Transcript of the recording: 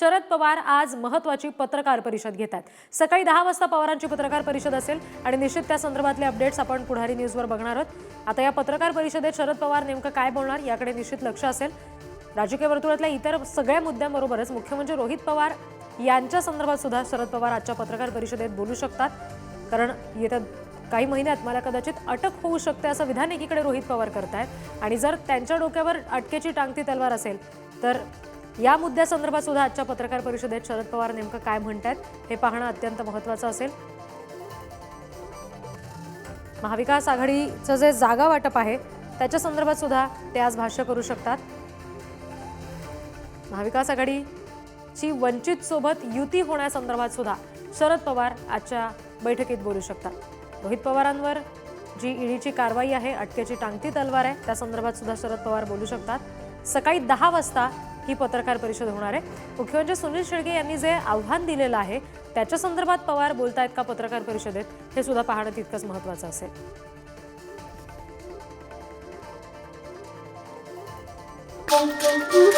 शरद पवार आज महत्वाची पत्रकार परिषद घेत आहेत सकाळी दहा वाजता पवारांची पत्रकार परिषद असेल आणि निश्चित त्या संदर्भातले अपडेट्स आपण पुढारी न्यूजवर बघणार आहोत. आता या पत्रकार परिषदेत शरद पवार नेमकं काय बोलणार याकडे निश्चित लक्ष असेल. राजकीय वर्तुळातल्या इतर सगळ्या मुद्द्यांबरोबरच मुख्य म्हणजे रोहित पवार यांच्या संदर्भात सुद्धा शरद पवार आजच्या पत्रकार परिषदेत बोलू शकतात. कारण येत्या काही महिन्यात मला कदाचित अटक होऊ शकते असं विधान एकीकडे रोहित पवार करतायत. आणि जर त्यांच्या डोक्यावर अटकेची टांगती तलवार असेल तर या मुद्द्यासंदर्भात सुद्धा आजच्या पत्रकार परिषदेत शरद पवार नेमकं काय म्हणतायत हे पाहणं अत्यंत महत्त्वाचं असेल. महाविकास आघाडीचं जे जागा वाटप आहे त्याच्या संदर्भात सुद्धा ते आज भाष्य करू शकतात. महाविकास आघाडीची वंचित सोबत युती होण्यासंदर्भात सुद्धा शरद पवार आजच्या बैठकीत बोलू शकतात. रोहित पवारांवर जी ईडीची कारवाई आहे अटकेची टांगती तलवार आहे त्या संदर्भात सुद्धा शरद पवार बोलू शकतात. सकाळी दहा वाजता ही पत्रकार परिषद होणार आहे मुख्यमंत्री सुनील शेळके यांनी जे आव्हान दिलेलं आहे त्याच्या संदर्भात पवार बोलतायत का पत्रकार परिषदेत हे सुद्धा पाहणं तितकंच महत्वाचं असेल Thank you.